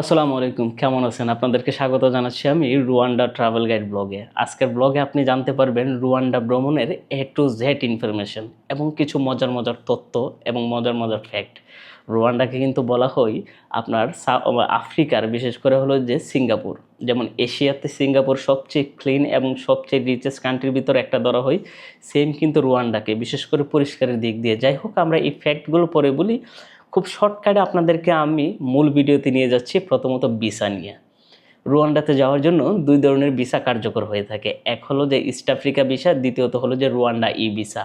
আসসালামু আলাইকুম, কেমন আছেন? আপনাদেরকে স্বাগত জানাচ্ছি আমি রুয়ান্ডা ট্রাভেল গাইড ব্লগে। আজকের ব্লগে আপনি জানতে পারবেন রুয়ান্ডা ভ্রমণের এ টু জেড ইনফরমেশন এবং কিছু মজার মজার তথ্য এবং মজার মজার ফ্যাক্ট রুয়ান্ডাকে কিন্তু বলা হয় আপনার আফ্রিকার, বিশেষ করে হলো যে সিঙ্গাপুর। যেমন এশিয়াতে সিঙ্গাপুর সবচেয়ে ক্লিন এবং সবচেয়ে রিচেস্ট কান্ট্রির ভিতরে একটা ধরা হয় সেম কিন্তু রুয়ান্ডাকে, বিশেষ করে পরিষ্কারের দিক দিয়ে। যাই হোক, আমরা এই ফ্যাক্টগুলো পরে বলি। খুব শর্টকাটে আপনাদেরকে আমি মূল ভিডিওতে নিয়ে যাচ্ছি প্রথমত ভিসা নিয়ে। রুয়ান্ডাতে যাওয়ার জন্য দুই ধরনের ভিসা কার্যকর হয়ে থাকে। এক হলো যে ইস্ট আফ্রিকা ভিসা, দ্বিতীয়ত হলো যে রুয়ান্ডা ই ভিসা।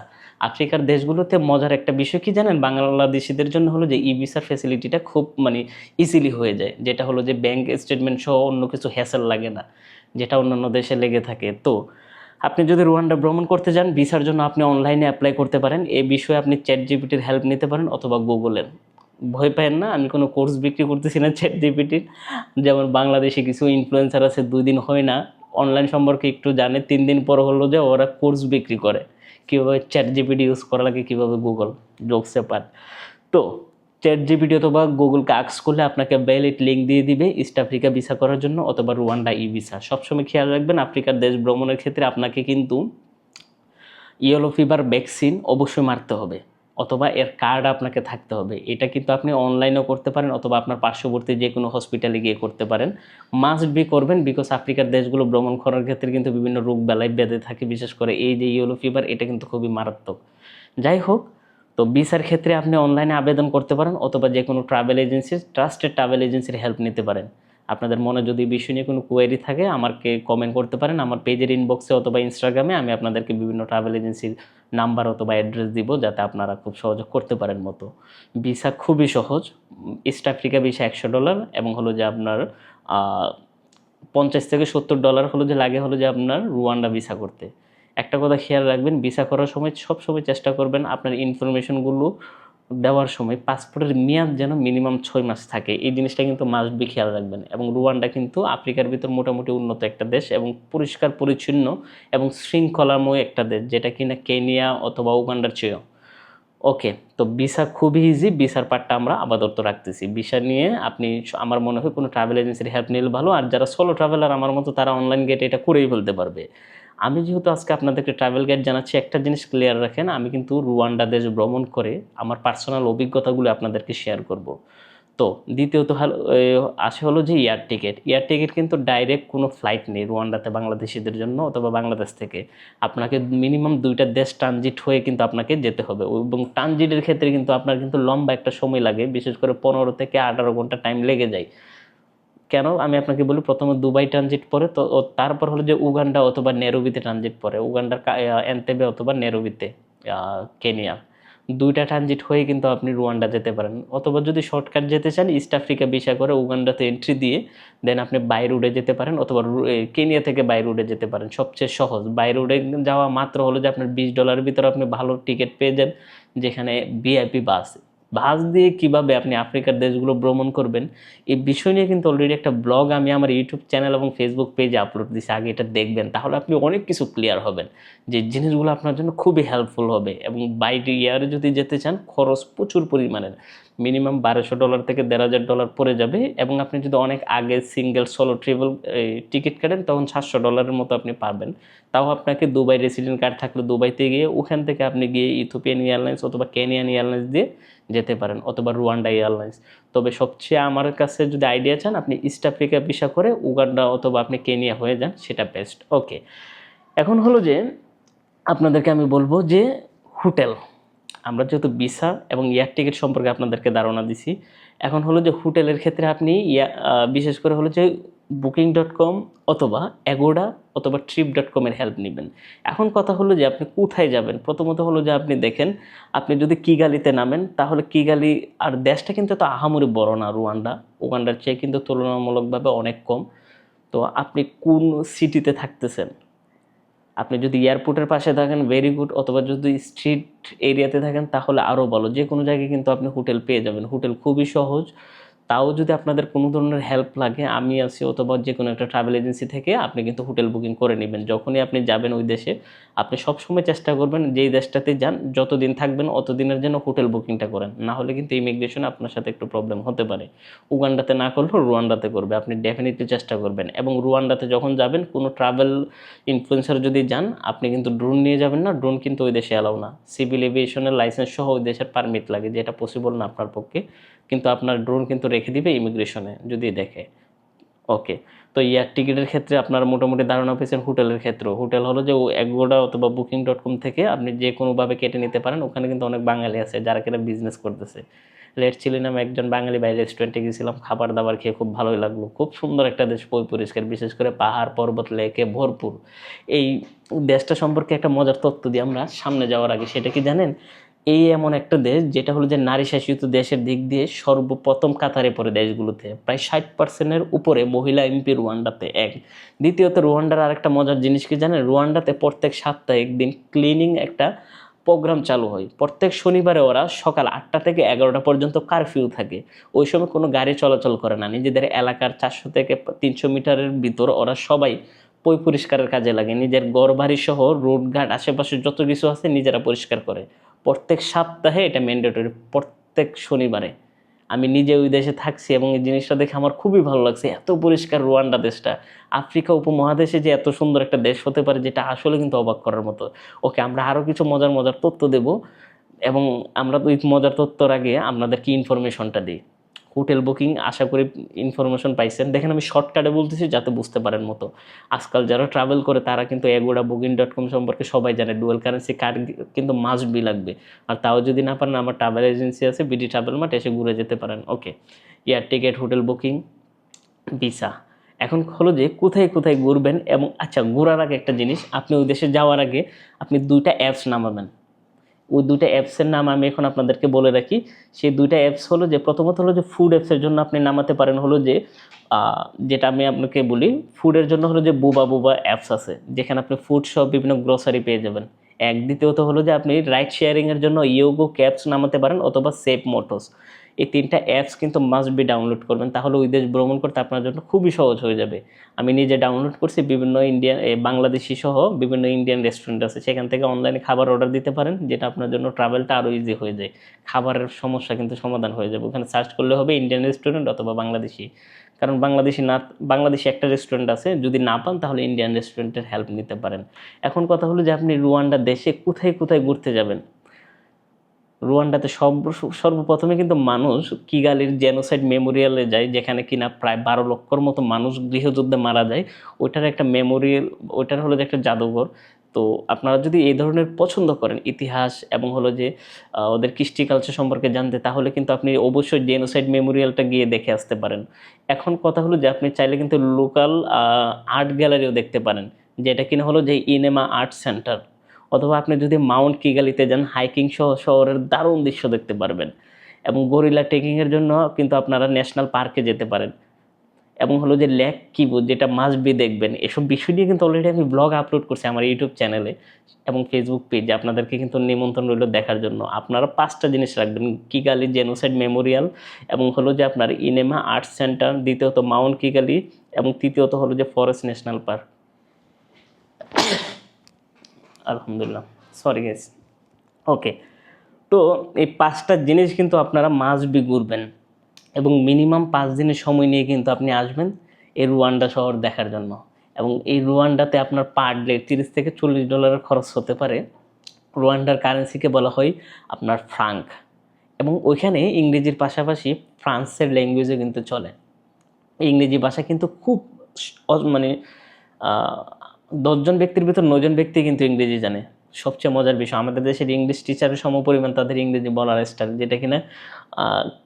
আফ্রিকার দেশগুলোতে মজার একটা বিষয় কি জানেন? বাংলাদেশিদের জন্য হলো যে ই ভিসার ফ্যাসিলিটিটা খুব মানে ইজিলি হয়ে যায়। যেটা হলো যে ব্যাংক স্টেটমেন্ট সহ অন্য কিছু হ্যাসেল লাগে না, যেটা অন্যান্য দেশে লেগে থাকে। তো আপনি যদি রুয়ান্ডা ভ্রমণ করতে যান, ভিসার জন্য আপনি অনলাইনে অ্যাপ্লাই করতে পারেন। এ বিষয়ে আপনি চ্যাট জিপিটির হেল্প নিতে পারেন অথবা গুগলের ভয় পায়েন না। আমি কোনো কোর্স বিক্রি করতেছি না চ্যাট জিপিটির যেমন বাংলাদেশে কিছু ইনফ্লুয়েন্সার আছে, দুই দিন হয় না। অনলাইন সম্পর্কে একটু জানে, তিন দিন পর হলো যে ওরা কোর্স বিক্রি করে। কীভাবে চ্যাট জিপিটি ইউজ করা লাগে, কীভাবে গুগল জোকসে পার তো চ্যাট জিপিটি অথবা গুগলকে আক্স করলে আপনাকে ভ্যালিড লিঙ্ক দিয়ে দিবে ইস্ট আফ্রিকা ভিসা করার জন্য অথবা রুয়ান্ডা ই ভিসা সবসময় খেয়াল রাখবেন, আফ্রিকার দেশ ভ্রমণের ক্ষেত্রে আপনাকে কিন্তু ইয়েলো ফিভার ভ্যাকসিন অবশ্যই মারতে হবে। অথবা এর কার্ড আপনাকে থাকতে হবে। এটা কিন্তু আপনি অনলাইনেও করতে পারেন অথবা আপনার পার্শ্ববর্তী যে কোনো হসপিটালে গিয়ে করতে পারেন। মাস্ট বি করবেন বিকজ আফ্রিকার দেশগুলো ভ্রমণ করার ক্ষেত্রে কিন্তু বিভিন্ন রোগ বেলায় বেঁধে থাকে, বিশেষ করে এই যে ইয়েলো ফিভার এটা কিন্তু খুবই মারাত্মক। যাই হোক, তো ভিসার ক্ষেত্রে আপনি অনলাইনে আবেদন করতে পারেন অথবা যে কোনো ট্রাভেল এজেন্সির ট্রাস্টেড ট্রাভেল এজেন্সির হেল্প নিতে পারেন। আপনাদের মনে যদি বিষয় নিয়ে কোনো কোয়েরি থাকে, আমাকে কমেন্ট করতে পারেন। আমার পেজের ইনবক্সে অথবা ইনস্টাগ্রামে আমি আপনাদেরকে বিভিন্ন ট্রাভেল এজেন্সির নাম্বার অথবা অ্যাড্রেস দিব, যাতে আপনারা খুব সহজে করতে পারেন মতো। ভিসা খুবই সহজ। ইস্ট আফ্রিকা ভিসা একশো ডলার এবং হলো যে আপনার পঞ্চাশ থেকে সত্তর ডলার হলো যে লাগে হলো যে আপনার রুয়ান্ডা ভিসা করতে। একটা কথা খেয়াল রাখবেন ভিসা করার সময় সব সময় চেষ্টা করবেন আপনার ইনফরমেশনগুলো দেওয়ার সময় পাসপোর্টের মেয়াদ যেন মিনিমাম ছয় মাস থাকে। এই জিনিসটা কিন্তু মাস্ট বি খেয়াল রাখবেন। এবং রুয়ান্ডা কিন্তু আফ্রিকার ভিতর মোটামুটি উন্নত একটা দেশ এবং পরিষ্কার, পরিচ্ছন্ন এবং শৃঙ্খলাময় একটা দেশ, যেটা কিনা কেনিয়া অথবা উগান্ডার চেয়েও। ওকে, তো ভিসা খুবই ইজি ভিসার পার্টটা আমরা আপাতত রাখতেছি। ভিসা নিয়ে আপনি আমার মনে হয় কোনো ট্রাভেল এজেন্সির হেল্প নিলে ভালো। আর যারা সোলো ট্রাভেলার আমার মতো তারা অনলাইন গেটে এটা করেই ফেলতে পারবে। আমি যেহেতু আজকে আপনাদেরকে ট্রাভেল গাইড জানাচ্ছি, একটা জিনিস ক্লিয়ার রাখেন, আমি কিন্তু রুয়ান্ডা দেশ ভ্রমণ করে আমার পার্সোনাল অভিজ্ঞতাগুলো আপনাদেরকে শেয়ার করব। তো দ্বিতীয়ত আসে হলো যে এয়ার টিকিট এয়ার টিকিট কিন্তু ডাইরেক্ট কোনো ফ্লাইট নেই রুয়ান্ডাতে বাংলাদেশিদের জন্য অথবা বাংলাদেশ থেকে। আপনাকে মিনিমাম দুইটা দেশ ট্রানজিট হয়ে কিন্তু আপনাকে যেতে হবে এবং ট্রানজিটের ক্ষেত্রে কিন্তু আপনার কিন্তু লম্বা একটা সময় লাগে, বিশেষ করে পনেরো থেকে আঠারো ঘণ্টা টাইম লেগে যায়। কেন? আমি আপনাকে বলি, প্রথমে দুবাই ট্রানজিট পরে, তো তারপর হলো যে উগান্ডা অথবা নেরোবিতে ট্রানজিট পরে, উগান্ডার এনতেবে অথবা নেরোবিতে কেনিয়া। দুইটা ট্রানজিট হয়ে কিন্তু আপনি রুয়ান্ডা যেতে পারেন। অথবা যদি শর্টকাট যেতে চান, ইস্ট আফ্রিকা ভিসা করে উগান্ডাতে এন্ট্রি দিয়ে দেন আপনি বাই রুডে যেতে পারেন, অথবা কেনিয়া থেকে বাই রুডে যেতে পারেন। সবচেয়ে সহজ। বাই রুডে যাওয়া মাত্র হলো যে আপনার বিশ ডলারের ভিতরে আপনি ভালো টিকিট পেয়ে যান যেখানে ভিআইপি বাস বাস দিয়ে কীভাবে আপনি আফ্রিকার দেশগুলো ভ্রমণ করবেন, এই বিষয় নিয়ে কিন্তু অলরেডি একটা ব্লগ আমি আমার ইউটিউব চ্যানেল এবং ফেসবুক পেজে আপলোড দিছি, আগে এটা দেখবেন, তাহলে আপনি অনেক কিছু ক্লিয়ার হবেন যে জিনিসগুলো আপনার জন্য খুবই হেল্পফুল হবে এবং বাইরে ইয়ারে যদি যেতে চান, খরচ প্রচুর পরিমাণের। মিনিমাম বারোশো ডলার থেকে দেড় হাজার ডলার পড়ে যাবে এবং আপনি যদি অনেক আগে সিঙ্গেল সোলো ট্রিপল টিকিট কাটেন, তখন সাতশো ডলারের মতো আপনি পাবেন। তাও আপনাকে দুবাই রেসিডেন্ট কার্ড থাকলে দুবাইতে গিয়ে ওখান থেকে আপনি গিয়ে ইথোপিয়ান এয়ারলাইন্স অথবা কেনিয়ান এয়ারলাইন্স দিয়ে যেতে পারেন অথবা রুয়ান্ডা এয়ারলাইন্স। তবে সবচেয়ে আমার কাছে যদি আইডিয়া চান, আপনি ইস্ট আফ্রিকা ভিসা করে উগান্ডা অথবা আপনি কেনিয়া হয়ে যান, সেটা বেস্ট। ওকে, এখন হলো যে আপনাদেরকে আমি বলব যে হোটেল। আমরা যেহেতু ভিসা এবং এয়ার টিকিট সম্পর্কে আপনাদেরকে ধারণা দিছি, এখন হলো যে হোটেলের ক্ষেত্রে আপনি বিশেষ করে হলো যে বুকিং ডট কম অথবা অ্যাগোডা অথবা ট্রিপ ডট কমের হেল্প নেবেন। এখন কথা হলো যে আপনি কোথায় যাবেন? প্রথমত হলো যে আপনি দেখেন, আপনি যদি কিগালিতে নামেন, তাহলে কিগালি আর দেশটা কিন্তু তো আহামরি বড় না রুয়ান্ডা উগান্ডার চেয়ে কিন্তু তুলনামূলকভাবে অনেক কম। তো আপনি কোন সিটিতে থাকতেছেন? আপনি যদি এয়ারপোর্টের পাশে থাকেন ভেরি গুড অথবা যদি স্ট্রিট এরিয়াতে থাকেন, তাহলে আরও ভালো। যে কোনো জায়গায় কিন্তু আপনি হোটেল পেয়ে যাবেন। হোটেল খুবই সহজ। তাও যদি আপনাদের কোনো ধরনের হেল্প লাগে, আমি আছি অথবা যে কোনো একটা ট্রাভেল এজেন্সি থেকে, আপনি কিন্তু হোটেল বুকিং করে নেবেন। যখনই আপনি যাবেন ওই দেশে, আপনি সবসময় চেষ্টা করবেন যেই দেশটাতে যান, যতদিন থাকবেন অতদিনের জন্য হোটেল বুকিংটা করেন। না হলে কিন্তু ইমিগ্রেশনে আপনার সাথে একটু প্রবলেম হতে পারে। উগান্ডাতে না করলেও রুয়ান্ডাতে করবে, আপনি ডেফিনেটলি চেষ্টা করবেন। এবং রুয়ান্ডাতে যখন যাবেন, কোনো ট্রাভেল ইনফ্লুয়েন্সার যদি যান, আপনি কিন্তু ড্রোন নিয়ে যাবেন না ড্রোন কিন্তু ওই দেশে অ্যালাউ না। সিভিল এভিয়েশনের লাইসেন্স সহ ওই দেশের পারমিট লাগে, যেটা পসিবল না আপনার পক্ষে। কিন্তু আপনার ড্রোন কিন্তু রেখে দিবে ইমিগ্রেশনে যদি দেখে। ওকে তো এয়ার টিকিটের ক্ষেত্রে আপনার মোটামুটি ধারণা পেয়েছেন হোটেলের ক্ষেত্রেও। হোটেল হলো যে এগোডা অথবা বুকিং ডট কম থেকে আপনি যে কোনোভাবে কেটে নিতে পারেন, ওখানে কিন্তু অনেক বাঙালি আছে যারা কিনা বিজনেস করতেছে। লেট চিলি নামে একজন বাঙালি বাইরে রেস্টুরেন্টে গেছিলাম, খাবার দাবার খেয়ে খুব ভালোই লাগল। খুব সুন্দর একটা দেশ পরি পরিষ্কার বিশেষ করে পাহাড়, পর্বত, লেকে, ভরপুর। এই দেশটা সম্পর্কে একটা মজার তথ্য দিয়ে আমরা, সামনে যাওয়ার আগে। সেটা কি জানেন? এই এমন একটা দেশ যেটা হলো যে নারী শাসিত দেশের দিক দিয়ে সর্বপ্রথম কাতারে পড়ে দেশগুলোতে। প্রায় ষাট পার্সেন্টের উপরে মহিলা এমপি রুয়ান্ডাতে এক। দ্বিতীয়ত, রুয়ান্ডার আরেকটা মজার জিনিস কি জানেন? রুয়ান্ডাতে প্রত্যেক সপ্তাহে একদিন ক্লিনিং একটা প্রোগ্রাম চালু হয়। প্রত্যেক শনিবারে ওরা সকাল আটটা থেকে এগারোটা পর্যন্ত কারফিউ থাকে। ওই সময় কোনো গাড়ি চলাচল করে না। নিজেদের এলাকার চারশো থেকে তিনশো মিটারের ভিতর ওরা সবাই পই পরিষ্কারের কাজে লাগে। নিজের গড় বাড়ি সহ রোডঘাট আশেপাশে যত কিছু আছে নিজেরা পরিষ্কার করে। প্রত্যেক সপ্তাহে এটা ম্যান্ডেটরি প্রত্যেক শনিবারে। আমি নিজে ওই দেশে থাকছি এবং এই জিনিসটা দেখে আমার খুবই ভালো লাগছে। এত পরিষ্কার রুয়ান্ডা দেশটা। আফ্রিকা উপমহাদেশে যে এত সুন্দর একটা দেশ হতে পারে যেটা আসলে কিন্তু অবাক করার মতো। ওকে, আমরা আরও কিছু মজার মজার তথ্য দেব এবং আমরা তো মজার তথ্যর আগে আপনাদেরকে ইনফরমেশনটা দিই। হোটেল বুকিং, আশা করি ইনফরমেশন পাইছেন। দেখেন আমি শর্টকাটে বলতেছি যাতে বুঝতে পারেন মতো। আজকাল যারা ট্রাভেল করে, তারা কিন্তু এগোড়া বুকিং ডট কম সম্পর্কে সবাই জানে। ডুয়েল কারেন্সি কার্ড কিন্তু মাস্ট বি লাগবে। আর তাও যদি না পারেন, আমার ট্রাভেল এজেন্সি আছে বিডি ট্রাভেল মার্ট এসে ঘুরে যেতে পারেন। Okay air ticket hotel booking visa এখন হলো যে কোথায় কোথায় ঘুরবেন এবং আচ্ছা ঘোরার আগে একটা জিনিস, আপনি ওই দেশে যাওয়ার আগে আপনি দুইটা অ্যাপস নামাবেন। ওই দুইটা অ্যাপসের নাম আমি এখন আপনাদেরকে বলে রাখি। সেই দুইটা অ্যাপস হলো যে, প্রথমত হলো যে ফুড অ্যাপসের জন্য আপনি নামাতে পারেন হলো যে যেটা আমি আপনাকে বলি ফুডের জন্য হলো যে, বুবা বুবা অ্যাপস আছে, যেখানে আপনি ফুড সব বিভিন্ন গ্রোসারি পেয়ে যাবেন। এক দ্বিতীয়ত হলো যে, আপনি রাইড শেয়ারিংয়ের জন্য ইয়োগো ক্যাবস নামাতে পারেন অথবা সেফ মোটরস এই তিনটা অ্যাপস কিন্তু মাস্ট বি ডাউনলোড করবেন। তাহলে ওই দেশ ভ্রমণ করতে আপনার জন্য খুবই সহজ হয়ে যাবে। আমি নিজে ডাউনলোড করছি, বিভিন্ন ইন্ডিয়ান বাংলাদেশি সহ বিভিন্ন ইন্ডিয়ান রেস্টুরেন্ট আছে। সেখান থেকে অনলাইনে খাবার অর্ডার দিতে পারেন, যেটা আপনার জন্য ট্রাভেলটা আরও ইজি হয়ে যায়। খাবারের সমস্যা কিন্তু সমাধান হয়ে যাবে। ওখানে সার্চ করলে হবে ইন্ডিয়ান রেস্টুরেন্ট অথবা বাংলাদেশি। কারণ বাংলাদেশি না, বাংলাদেশি একটা রেস্টুরেন্ট আছে, যদি না পান তাহলে ইন্ডিয়ান রেস্টুরেন্টের হেল্প নিতে পারেন। এখন কথা হলো যে আপনি রুয়ান্ডা দেশে কোথায় কোথায় ঘুরতে যাবেন? রুয়ান্ডাতে সর্ব, সর্বপ্রথমে কিন্তু মানুষ কিগালির জেনোসাইড মেমোরিয়ালে যায়, যেখানে কিনা প্রায় বারো লক্ষর মতো মানুষ গৃহযুদ্ধে মারা যায়। ওইটার একটা মেমোরিয়াল ওইটার হলো যে একটা জাদুঘর। তো আপনারা যদি এই ধরনের পছন্দ করেন ইতিহাস এবং হলো যে ওদের কৃষ্টি কালচার সম্পর্কে জানতে, তাহলে কিন্তু আপনি অবশ্যই জেনোসাইড মেমোরিয়ালটা গিয়ে দেখে আসতে পারেন। এখন কথা হলো যে, আপনি চাইলে কিন্তু লোকাল আর্ট গ্যালারিও দেখতে পারেন, যেটা কিনা হলো যে ইনেমা আর্ট সেন্টার অথবা আপনি যদি মাউন্ট কিগালিতে যান, হাইকিং সহ শহরের দারুণ দৃশ্য দেখতে পারবেন। এবং গরিলা ট্রেকিংয়ের জন্য কিন্তু আপনারা ন্যাশনাল পার্কে যেতে পারেন। এবং হলো যে ল্যাক কিবু, যেটা মাস্ট বি দেখবেন। এসব বিষয় নিয়ে কিন্তু অলরেডি আমি ব্লগ আপলোড করছি আমার ইউটিউব চ্যানেলে এবং ফেসবুক পেজে আপনাদেরকে কিন্তু নিমন্ত্রণ রইল দেখার জন্য। আপনারা পাঁচটা জিনিস রাখবেন, কিগালি জেনোসাইড মেমোরিয়াল এবং হলো যে আপনার ইনেমা আর্ট সেন্টার, দ্বিতীয়ত মাউন্ট কিগালি এবং তৃতীয়ত হলো যে ফরেস্ট ন্যাশনাল পার্ক আলহামদুলিল্লাহ। সরি গেস ওকে তো এই পাঁচটা জিনিস কিন্তু আপনারা মাস্ট বি ঘুরবেন এবং মিনিমাম পাঁচ দিনের সময় নিয়ে কিন্তু আপনি আসবেন এই রুয়ান্ডা শহর দেখার জন্য। এবং এই রুয়ান্ডাতে আপনার পার ডে তিরিশ থেকে চল্লিশ ডলারের খরচ হতে পারে। রুয়ান্ডার কারেন্সিকে বলা হয় আপনার ফ্রাঙ্ক এবং ওইখানে ইংরেজির পাশাপাশি ফ্রান্সের ল্যাঙ্গুয়েজও কিন্তু চলে। ইংরেজি ভাষা কিন্তু খুব মানে দশজন ব্যক্তির ভিতর নজন ব্যক্তি কিন্তু ইংরেজি জানে। সবচেয়ে মজার বিষয়, আমাদের দেশের ইংলিশ টিচারের সমপরিমাণ তাদের ইংরেজি বলার স্টাইল যেটা কিনা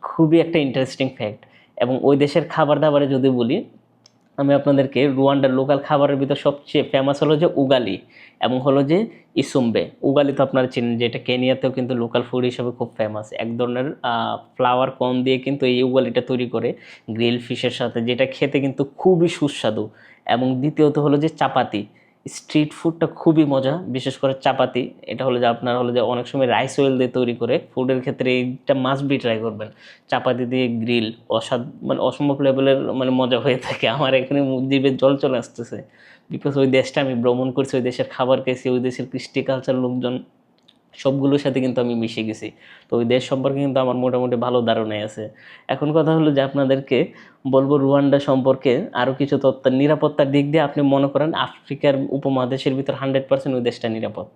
খুবই একটা ইন্টারেস্টিং ফ্যাক্ট এবং ওই দেশের খাবার দাবারে যদি বলি, আমি আপনাদেরকে রুয়ান্ডার লোকাল খাবারের ভিতর সবচেয়ে ফেমাস হলো যে উগালি এবং হলো যে ইসুম্বে উগালি তো আপনারা চিনেন, যেটা কেনিয়াতেও কিন্তু লোকাল ফুড হিসেবে খুব ফেমাস এক ধরনের ফ্লাওয়ার কম দিয়ে কিন্তু এই উগালিটা তৈরি করে গ্রিল ফিশের সাথে, যেটা খেতে কিন্তু খুবই সুস্বাদু। এবং দ্বিতীয়ত হলো যে চাপাতি। স্ট্রিট ফুডটা খুবই মজা, বিশেষ করে চাপাতি। এটা হলো যে আপনার হলো যে অনেক সময় রাইস অয়েল দিয়ে তৈরি করে ফুডের ক্ষেত্রে এইটা মাস্ট বি ট্রাই করবেন। চাপাতি দিয়ে গ্রিল অসাধ মানে অসম্ভব লেভেলের মানে মজা হয়ে থাকে। আমার এখানে জিভে জল চলে আসতেছে। বিকজ ওই দেশটা আমি ভ্রমণ করছি, ওই দেশের খাবার খেয়েছি, ওই দেশের কৃষ্টি কালচার লোকজন সবগুলোর সাথে কিন্তু আমি মিশে গেছি। তো ওই দেশ সম্পর্কে কিন্তু আমার মোটামুটি ভালো ধারণাই আছে। এখন কথা হলো যে আপনাদেরকে বলব রুয়ান্ডা সম্পর্কে আরও কিছু তথ্য, নিরাপত্তার দিক দিয়ে আপনি মনে করেন আফ্রিকার উপমহাদেশের ভিতর হান্ড্রেড পার্সেন্ট ওই দেশটা নিরাপদ।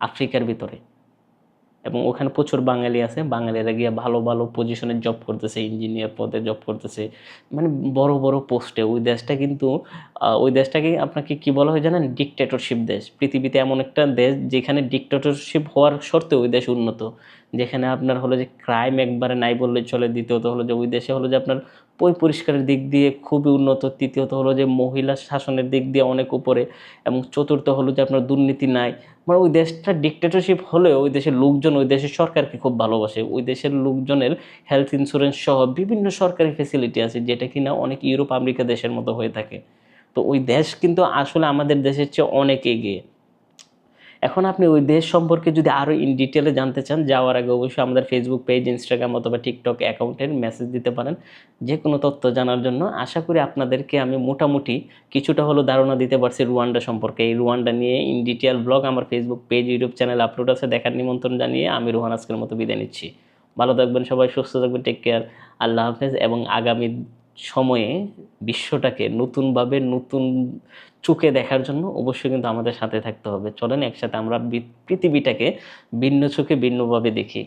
আফ্রিকার ভিতরে। এবং ওখানে প্রচুর বাঙালি আছে। বাঙালিরা গিয়ে ভালো ভালো পজিশনে জব করতেছে ইঞ্জিনিয়ার পদে জব করতেছে। মানে বড় বড় পোস্টে ওই দেশটা কিন্তু ওই দেশটাকে আপনাকে কি বলা হয় জানেন? ডিকটেটরশিপ দেশ। পৃথিবীতে এমন একটা দেশ যেখানে ডিকটেটরশিপ হওয়ার সত্ত্বেও ওই দেশ উন্নত। যেখানে আপনার হলো যে ক্রাইম একবারে নাই বললে চলে। দ্বিতীয়ত হলো যে ওই দেশে হলো যে আপনার পই পরিষ্কারের দিক দিয়ে খুবই উন্নত। তৃতীয়ত হলো যে মহিলা শাসনের দিক দিয়ে অনেক উপরে। এবং চতুর্থ হলো যে আপনার দুর্নীতি নাই। মানে ওই দেশটা ডিকটেটরশিপ হলেও ওই দেশের লোকজন, ওই দেশের সরকারকে খুব ভালোবাসে। ওই দেশের লোকজনের হেলথ ইন্স্যুরেন্স সহ বিভিন্ন সরকারি ফেসিলিটি আছে, যেটা কি না অনেক ইউরোপ, আমেরিকা দেশের মতো হয়ে থাকে। তো ওই দেশ কিন্তু আসলে আমাদের দেশের চেয়ে অনেক এগিয়ে। এখন আপনি ওই দেশ সম্পর্কে যদি আরও ইন ডিটেলে জানতে চান, যাওয়ার আগে অবশ্যই আমাদের ফেসবুক পেজ ইনস্টাগ্রাম অথবা টিকটক অ্যাকাউন্টের মেসেজ দিতে পারেন। যে কোনো তথ্য জানার জন্য আশা করি আপনাদেরকে আমি মোটামুটি কিছুটা হলো ধারণা দিতে পারছি রুয়ান্ডা সম্পর্কে। এই রুয়ান্ডা নিয়ে ইন ডিটেল ব্লগ আমার Facebook page YouTube channel upload আছে, দেখার নিমন্ত্রণ জানিয়ে আমি রোহান আজকের মতো বিদায় নিচ্ছি। ভালো থাকবেন সবাই, সুস্থ থাকবেন টেক কেয়ার আল্লাহ হাফেজ এবং আগামী সময়ে বিশ্বটাকে নতুনভাবে নতুন চোখে দেখার জন্য অবশ্যই কিন্তু আমাদের সাথে থাকতে হবে। চলেন একসাথে আমরা পৃথিবীটাকে ভিন্ন চোখে ভিন্নভাবে দেখি।